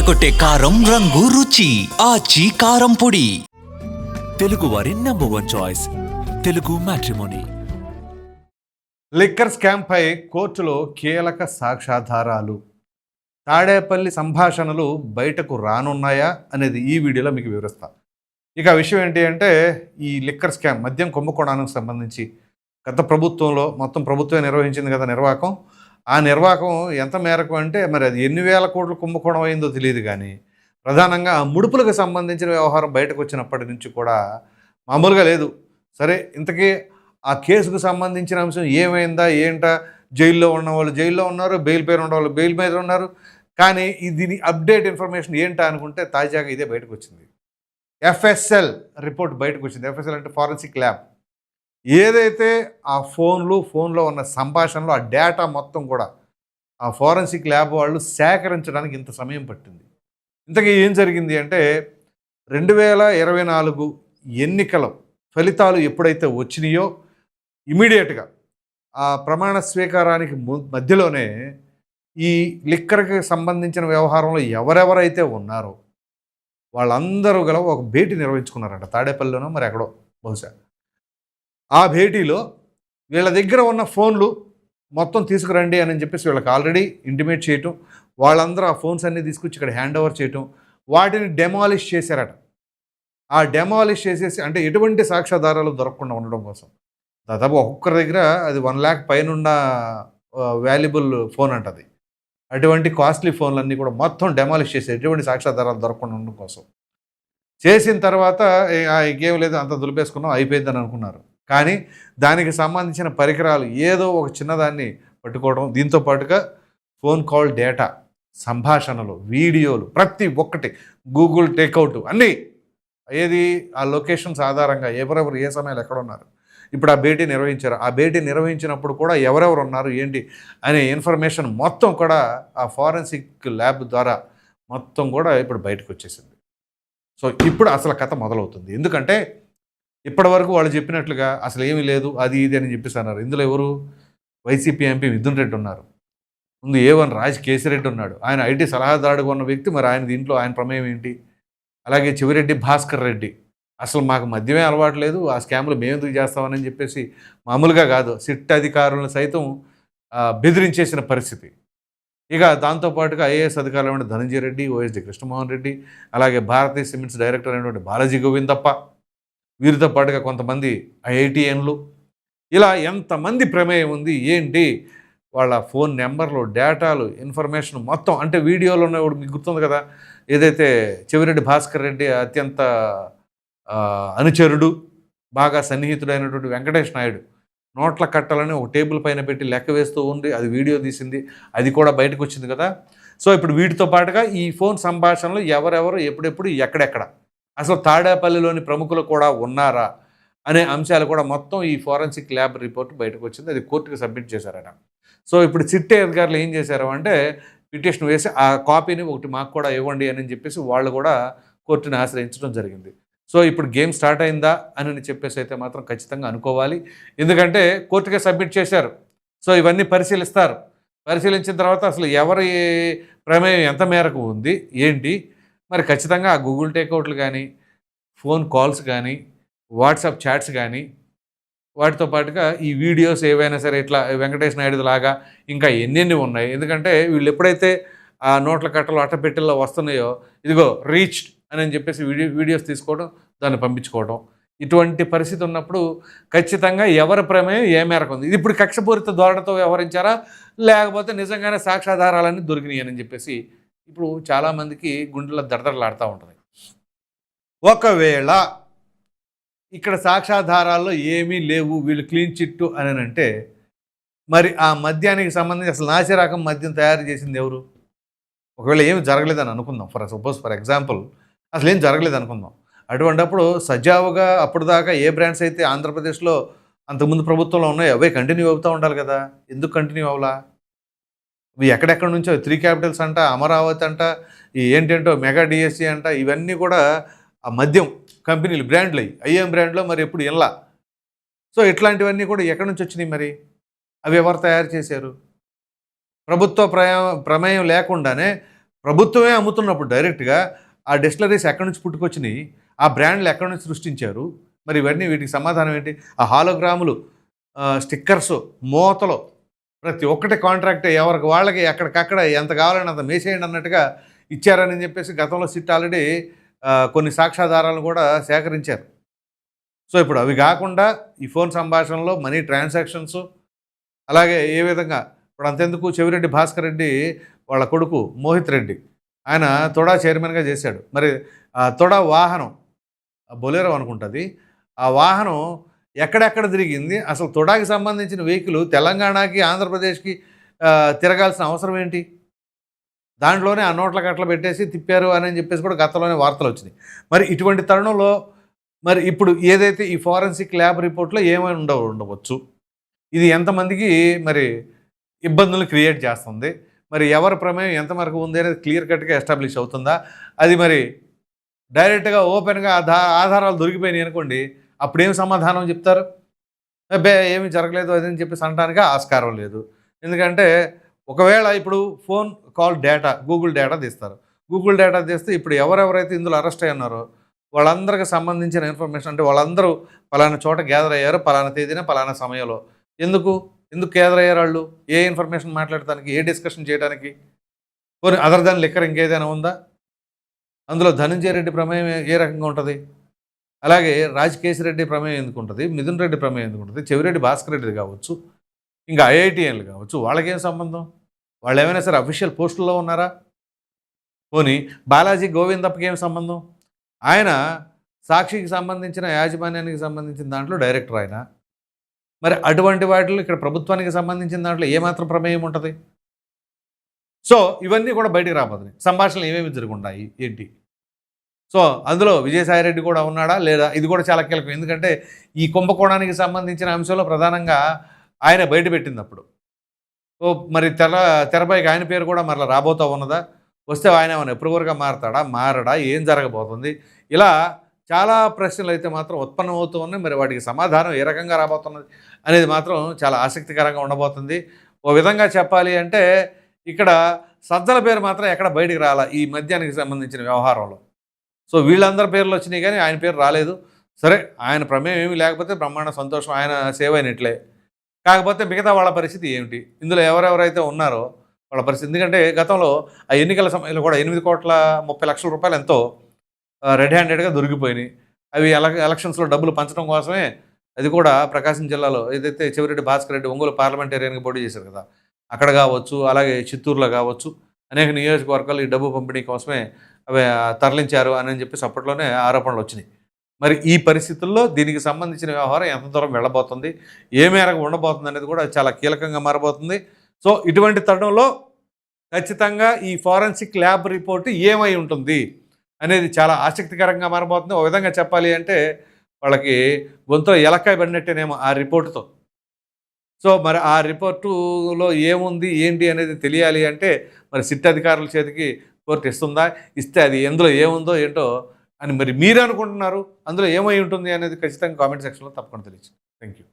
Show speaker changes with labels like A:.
A: అదరకొట్టే కారం రంగు రుచి. ఆచి కారం పొడి.
B: తెలుగువారి number one choice Telugu matrimony
C: liquor స్కామ్పై కోర్టులో కీలక సాక్ష్యాధారాలు. తాడేపల్లి సంభాషణలు బయటకు రానున్నాయా అనేది ఈ వీడియోలో మీకు వివరిస్తా. ఇక ఆ విషయం ఏంటి అంటే ఈ లిక్కర్ స్కామ్ మద్యం కుంభకోణానికి సంబంధించి గత ప్రభుత్వంలో మొత్తం ప్రభుత్వమే నిర్వహించింది కదా నిర్వాహకం. ఆ నిర్వాహకం ఎంత మేరకు అంటే మరి అది ఎన్ని వేల కోట్లు కుంభకోణం అయిందో తెలియదు కానీ ప్రధానంగా ముడుపులకు సంబంధించిన వ్యవహారం బయటకు వచ్చినప్పటి నుంచి కూడా మామూలుగా లేదు. సరే ఇంతకీ ఆ కేసుకు సంబంధించిన అంశం ఏమైందా ఏంటా? జైల్లో ఉన్నవాళ్ళు జైల్లో ఉన్నారు బెయిల్ పేరు ఉన్నవాళ్ళు బెయిల్ మీద ఉన్నారు. కానీ దీని అప్డేట్ ఇన్ఫర్మేషన్ ఏంటా అనుకుంటే తాజాగా ఇదే బయటకు వచ్చింది. ఎఫ్ఎస్ఎల్ రిపోర్ట్ బయటకు వచ్చింది. ఎఫ్ఎస్ఎల్ అంటే ఫారెన్సిక్ ల్యాబ్. ఏదైతే ఆ ఫోన్లు ఫోన్లో ఉన్న సంభాషణలు ఆ డేటా మొత్తం కూడా ఆ ఫోరెన్సిక్ ల్యాబ్ వాళ్ళు సేకరించడానికి ఇంత సమయం పట్టింది. ఇంతకీ ఏం జరిగింది అంటే రెండు వేల ఇరవై నాలుగు ఎన్నికల ఫలితాలు ఎప్పుడైతే వచ్చినాయో ఇమీడియట్గా ఆ ప్రమాణ స్వీకారానికి మధ్యలోనే ఈ లిక్కర్కి సంబంధించిన వ్యవహారంలో ఎవరెవరైతే ఉన్నారో వాళ్ళందరూ గల ఒక భేటీ నిర్వహించుకున్నారంట. తాడేపల్లిలోనో మరి ఎక్కడో బహుశా. ఆ భేటీలో వీళ్ళ దగ్గర ఉన్న ఫోన్లు మొత్తం తీసుకురండి అని చెప్పేసి వీళ్ళకి ఆల్రెడీ ఇంటిమేట్ చేయటం వాళ్ళందరూ ఆ ఫోన్స్ అన్నీ తీసుకొచ్చి ఇక్కడ హ్యాండ్ ఓవర్ చేయటం వాటిని డెమాలిష్ చేశారట. ఆ డెమాలిష్ చేసేసి అంటే ఎటువంటి సాక్ష్యాధారాలు దొరకకుండా ఉండడం కోసం. దాదాపు ఒక్కొక్కరి దగ్గర అది వన్ ల్యాక్ పైన వాల్యుబుల్ ఫోన్ అంటది అటువంటి కాస్ట్లీ ఫోన్లన్నీ కూడా మొత్తం డెమాలిష్ చేసి ఎటువంటి సాక్ష్యాధారాలు దొరకకుండా ఉండడం కోసం. చేసిన తర్వాత ఇంకేం లేదు అంత దులిపేసుకున్నాం అయిపోయిందని అనుకున్నారు. కానీ దానికి సంబంధించిన పరికరాలు ఏదో ఒక చిన్నదాన్ని పట్టుకోవడం దీంతో పాటుగా ఫోన్ కాల్ డేటా సంభాషణలు వీడియోలు ప్రతి ఒక్కటి గూగుల్ టేక్అవుట్ అన్నీ. ఏది? ఆ లొకేషన్స్ ఆధారంగా ఎవరెవరు ఏ సమయంలో ఎక్కడ ఉన్నారు? ఇప్పుడు ఆ భేటీ నిర్వహించారు. ఆ భేటీ నిర్వహించినప్పుడు కూడా ఎవరెవరు ఉన్నారు ఏంటి అనే ఇన్ఫర్మేషన్ మొత్తం కూడా ఆ ఫారెన్సిక్ ల్యాబ్ ద్వారా మొత్తం కూడా ఇప్పుడు బయటకు వచ్చేసింది. సో ఇప్పుడు అసలు కథ మొదలవుతుంది. ఎందుకంటే ఇప్పటివరకు వాళ్ళు చెప్పినట్లుగా అసలు ఏమీ లేదు అది ఇది అని చెప్పేసి అన్నారు. ఇందులో ఎవరు? వైసీపీ ఎంపీ మిథున్ రెడ్డి ఉన్నారు. ముందు ఏ వన్ రాజ్ కేసిరెడ్డి ఉన్నాడు. ఆయన ఐటీ సలహాదారుడుగా ఉన్న వ్యక్తి మరి ఆయన దీంట్లో ఆయన ప్రమేయం ఏంటి? అలాగే చివిరెడ్డి భాస్కర్ రెడ్డి. అసలు మాకు మద్యమే అలవాటు లేదు ఆ స్కామ్లు మేము ఎందుకు చేస్తామని చెప్పేసి మామూలుగా కాదు సిట్ అధికారులను సైతం బెదిరించేసిన పరిస్థితి. ఇక దాంతోపాటుగా ఐఏఎస్ అధికారులు ధనంజయ రెడ్డి ఓఎస్డి కృష్ణమోహన్ రెడ్డి అలాగే భారతీయ సిమెంట్స్ డైరెక్టర్ అయినటువంటి బాలాజీ గోవిందప్ప వీరితో పాటుగా కొంతమంది ఐఐటిఎన్లు ఇలా ఎంతమంది ప్రమేయం ఉంది ఏంటి? వాళ్ళ ఫోన్ నెంబర్లు డేటాలు ఇన్ఫర్మేషన్ మొత్తం అంటే వీడియోలో ఉన్నప్పుడు మీకు గుర్తుంది కదా? ఏదైతే చెవిరెడ్డి భాస్కర్ రెడ్డి అత్యంత అనుచరుడు బాగా సన్నిహితుడైనటువంటి వెంకటేష్ నాయుడు నోట్ల కట్టాలని ఒక టేబుల్ పైన పెట్టి లెక్క వేస్తూ ఉంది అది వీడియో తీసింది అది కూడా బయటకు వచ్చింది కదా? సో ఇప్పుడు వీటితో పాటుగా ఈ ఫోన్ సంభాషణలు ఎవరెవరు ఎప్పుడెప్పుడు ఎక్కడెక్కడ? అసలు తాడేపల్లిలోని ప్రముఖులు కూడా ఉన్నారా అనే అంశాలు కూడా మొత్తం ఈ ఫోరెన్సిక్ ల్యాబ్ రిపోర్ట్ బయటకు వచ్చింది. అది కోర్టుకి సబ్మిట్ చేశారట. సో ఇప్పుడు చిట్టే అధికారులు ఏం చేశారు అంటే పిటిషన్ వేసి ఆ కాపీని ఒకటి మాకు కూడా ఇవ్వండి అని చెప్పేసి వాళ్ళు కూడా కోర్టుని ఆశ్రయించడం జరిగింది. సో ఇప్పుడు గేమ్ స్టార్ట్ అయిందా అని చెప్పేసి అయితే మాత్రం ఖచ్చితంగా అనుకోవాలి. ఎందుకంటే కోర్టుకే సబ్మిట్ చేశారు. సో ఇవన్నీ పరిశీలిస్తారు. పరిశీలించిన తర్వాత అసలు ఎవరి ప్రమేయం ఎంత మేరకు ఉంది? ఏంటి? మరి ఖచ్చితంగా ఆ గూగుల్ టేక్అవుట్లు కానీ ఫోన్ కాల్స్ కానీ వాట్సాప్ చాట్స్ కానీ వాటితో పాటుగా ఈ వీడియోస్ ఏవైనా సరే ఇట్లా వెంకటేష్ నాయుడు లాగా ఇంకా ఎన్నెన్ని ఉన్నాయి. ఎందుకంటే వీళ్ళు ఎప్పుడైతే ఆ నోట్ల కట్టలు అట్టపెట్టెల్లో వస్తున్నాయో ఇదిగో రీచ్డ్ అని చెప్పేసి వీడియో వీడియోస్ తీసుకోవడం దాన్ని పంపించుకోవడం. ఇటువంటి పరిస్థితి ఉన్నప్పుడు ఖచ్చితంగా ఎవరి ప్రమేయం ఏ మేరకు ఉంది? ఇది ఇప్పుడు కక్షపూరిత ధోరణితో వ్యవహరించారా? లేకపోతే నిజంగానే సాక్ష్యాధారాలన్నీ దొరికినాయి అని చెప్పేసి ఇప్పుడు చాలామందికి గుండెల దడదడలాడుతూ ఉంటుంది. ఒకవేళ ఇక్కడ సాక్ష్యాధారాల్లో ఏమీ లేవు వీళ్ళు క్లీన్ చిట్టు అని అంటే మరి ఆ మద్యానికి సంబంధించి అసలు నాసి రకం మద్యం తయారు చేసింది ఎవరు? ఒకవేళ ఏమి జరగలేదని అనుకుందాం. ఫర్ సపోజ్ ఫర్ ఎగ్జాంపుల్ అసలు ఏం జరగలేదు అనుకుందాం. అటువంటప్పుడు సజావుగా అప్పుడు దాకా ఏ బ్రాండ్స్ అయితే ఆంధ్రప్రదేశ్లో అంతకుముందు ప్రభుత్వంలో ఉన్నాయో అవే కంటిన్యూ అవుతూ ఉండాలి కదా. ఎందుకు కంటిన్యూ అవ్వలా ఎక్కడెక్కడి నుంచో త్రీ క్యాపిటల్స్ అంట అమరావతి అంట ఈ మెగా డిఎస్సి అంట ఇవన్నీ కూడా ఆ మద్యం కంపెనీలు బ్రాండ్లు అయ్యి ఐఎం బ్రాండ్లో మరి ఎప్పుడు ఇలా సో ఇట్లాంటివన్నీ కూడా ఎక్కడి నుంచి వచ్చినాయి మరి? అవి ఎవరు తయారు చేశారు? ప్రభుత్వ ప్రయా ప్రమేయం లేకుండానే ప్రభుత్వమే అమ్ముతున్నప్పుడు డైరెక్ట్గా ఆ డిస్టిలరీస్ ఎక్కడి నుంచి పుట్టుకొచ్చినాయి? ఆ బ్రాండ్లు ఎక్కడి నుంచి సృష్టించారు? మరి ఇవన్నీ వీటికి సమాధానం ఏంటి? ఆ హాలోగ్రాములు స్టిక్కర్స్ మూతలు ప్రతి ఒక్కటి కాంట్రాక్ట్ ఎవరికి వాళ్ళకి ఎక్కడికక్కడ ఎంత కావాలని అంత మేసేయండి అన్నట్టుగా ఇచ్చారని చెప్పేసి గతంలో సిట్ ఆల్రెడీ కొన్ని సాక్ష్యాధారాలు కూడా సేకరించారు. సో ఇప్పుడు అవి కాకుండా ఈ ఫోన్ సంభాషణలో మనీ ట్రాన్సాక్షన్స్ అలాగే ఏ విధంగా ఇప్పుడు అంతెందుకు చెవిరెడ్డి భాస్కర్ రెడ్డి వాళ్ళ కొడుకు మోహిత్ రెడ్డి ఆయన తొడా చైర్మన్గా చేశాడు. మరి తొడా వాహనం బొలేరో అనుకుంటుంది ఆ వాహనం ఎక్కడెక్కడ తిరిగింది? అసలు తుడాకి సంబంధించిన వెహికల్ తెలంగాణకి ఆంధ్రప్రదేశ్కి తిరగాల్సిన అవసరం ఏంటి? దాంట్లోనే ఆ నోట్ల కట్టలు పెట్టేసి తిప్పారు అని చెప్పేసి కూడా గతంలోనే వార్తలు వచ్చినాయి. మరి ఇటువంటి తరుణంలో మరి ఇప్పుడు ఏదైతే ఈ ఫారెన్సిక్ ల్యాబ్ రిపోర్ట్లో ఏమైనా ఉండ ఉండవచ్చు? ఇది ఎంతమందికి మరి ఇబ్బందులు క్రియేట్ చేస్తుంది? మరి ఎవరి ప్రమేయం ఎంతవరకు ఉంది అనేది క్లియర్ కట్గా ఎస్టాబ్లిష్ అవుతుందా? అది మరి డైరెక్ట్గా ఓపెన్గా ఆధారాలు దొరికిపోయినాయి అనుకోండి అప్పుడేం సమాధానం చెప్తారు? అబ్బే ఏమీ జరగలేదు అదని చెప్పేసి అనడానికి ఆస్కారం లేదు. ఎందుకంటే ఒకవేళ ఇప్పుడు phone call data Google data తీస్తారు. గూగుల్ డేటా తీస్తే ఇప్పుడు ఎవరెవరైతే ఇందులో అరెస్ట్ అయి ఉన్నారో వాళ్ళందరికి సంబంధించిన ఇన్ఫర్మేషన్ అంటే వాళ్ళందరూ పలానా చోట గ్యాదర్ అయ్యారు పలానా తేదీన పలానా సమయంలో. ఎందుకు? ఎందుకు గ్యాదర్ అయ్యారు వాళ్ళు? ఏ ఇన్ఫర్మేషన్ మాట్లాడటానికి ఏ డిస్కషన్ చేయడానికి కొన్ని అదర్ దాన్ లిక్కర్ ఇంకేదైనా ఉందా? అందులో ధనంజయ రెడ్డి ప్రమేయం ఏ రకంగా ఉంటుంది? అలాగే రాజకేశ్ రెడ్డి ప్రమేయం ఎందుకు ఉంటుంది మిథున్ రెడ్డి ప్రమేయం ఎందుకు ఉంటుంది చెవిరెడ్డి భాస్కర్ రెడ్డి కావచ్చు ఇంకా ఐఐటిఎన్లు కావచ్చు వాళ్ళకేం సంబంధం? వాళ్ళు ఏమైనా సరే అఫీషియల్ పోస్టుల్లో ఉన్నారా? పోనీ బాలాజీ గోవిందప్పకి ఏం సంబంధం? ఆయన సాక్షికి సంబంధించిన యాజమాన్యానికి సంబంధించిన దాంట్లో డైరెక్టర్ ఆయన. మరి అటువంటి వాటిలో ఇక్కడ ప్రభుత్వానికి సంబంధించిన దాంట్లో ఏమాత్రం ప్రమేయం ఉంటుంది? సో ఇవన్నీ కూడా బయటికి రాబోతున్నాయి. సంభాషణలు ఏమేమి జరుగుంటాయి ఏంటి? సో అందులో విజయసాయిరెడ్డి కూడా ఉన్నాడా లేదా? ఇది కూడా చాలా కీలకం. ఎందుకంటే ఈ కుంభకోణానికి సంబంధించిన అంశంలో ప్రధానంగా ఆయన బయట పెట్టింది అప్పుడు ఓ మరి తెర తెరపైకి ఆయన పేరు కూడా మరలా రాబోతా ఉన్నదా? వస్తే ఆయన ఏమైనా మారతాడా? మారడా? ఏం జరగబోతుంది? ఇలా చాలా ప్రశ్నలు అయితే మాత్రం ఉత్పన్నం అవుతూ ఉన్నాయి. మరి వాటికి సమాధానం ఏ రకంగా రాబోతున్నది అనేది మాత్రం చాలా ఆసక్తికరంగా ఉండబోతుంది. ఓ విధంగా చెప్పాలి అంటే ఇక్కడ సజ్జల పేరు మాత్రం ఎక్కడ బయటికి రాలా ఈ మద్యానికి సంబంధించిన వ్యవహారంలో? సో వీళ్ళందరి పేర్లు వచ్చినాయి కానీ ఆయన పేరు రాలేదు. సరే ఆయన ప్రమేయం ఏమీ లేకపోతే బ్రహ్మాండ సంతోషం ఆయన సేవ్ అయినట్లే. కాకపోతే మిగతా వాళ్ళ పరిస్థితి ఏమిటి? ఇందులో ఎవరెవరైతే ఉన్నారో వాళ్ళ పరిస్థితి. ఎందుకంటే గతంలో ఆ ఎన్నికల సమయంలో కూడా ఎనిమిది కోట్ల ముప్పై లక్షల రూపాయలు ఎంతో రెడ్ హ్యాండెడ్గా దొరికిపోయినాయి. అవి ఎల ఎలక్షన్స్లో డబ్బులు పంచడం కోసమే అది కూడా ప్రకాశం జిల్లాలో ఏదైతే చెవిరెడ్డి భాస్కర్ రెడ్డి ఒంగోలు పార్లమెంటేరియన్గా పోటీ చేశారు కదా అక్కడ కావచ్చు అలాగే చిత్తూరులో కావచ్చు అనేక నియోజకవర్గాలు ఈ డబ్బు పంపిణీ కోసమే అవి తరలించారు అని చెప్పేసి అప్పట్లోనే ఆరోపణలు వచ్చినాయి. మరి ఈ పరిస్థితుల్లో దీనికి సంబంధించిన వ్యవహారం ఎంత దూరం వెళ్ళబోతుంది ఏ మేరకు ఉండబోతుంది అనేది కూడా చాలా కీలకంగా మారబోతుంది. సో ఇటువంటి తరుణంలో ఖచ్చితంగా ఈ ఫారెన్సిక్ ల్యాబ్ రిపోర్ట్ ఏమై ఉంటుంది అనేది చాలా ఆసక్తికరంగా మారబోతుంది. ఒక విధంగా చెప్పాలి అంటే వాళ్ళకి గొంతులో ఎలక్కాయ పడినట్టేనేమో ఆ రిపోర్టుతో. సో మరి ఆ రిపోర్టులో ఏముంది ఏంటి అనేది తెలియాలి అంటే మరి సిట్ అధికారుల చేతికి కోర్టు ఇస్తుందా? ఇస్తే అది ఎందులో ఏముందో ఏంటో అని మరి మీరు అనుకుంటున్నారు? అందులో ఏమై ఉంటుంది అనేది ఖచ్చితంగా కామెంట్ సెక్షన్లో తప్పకుండా తెలియచ్చు థ్యాంక్ యూ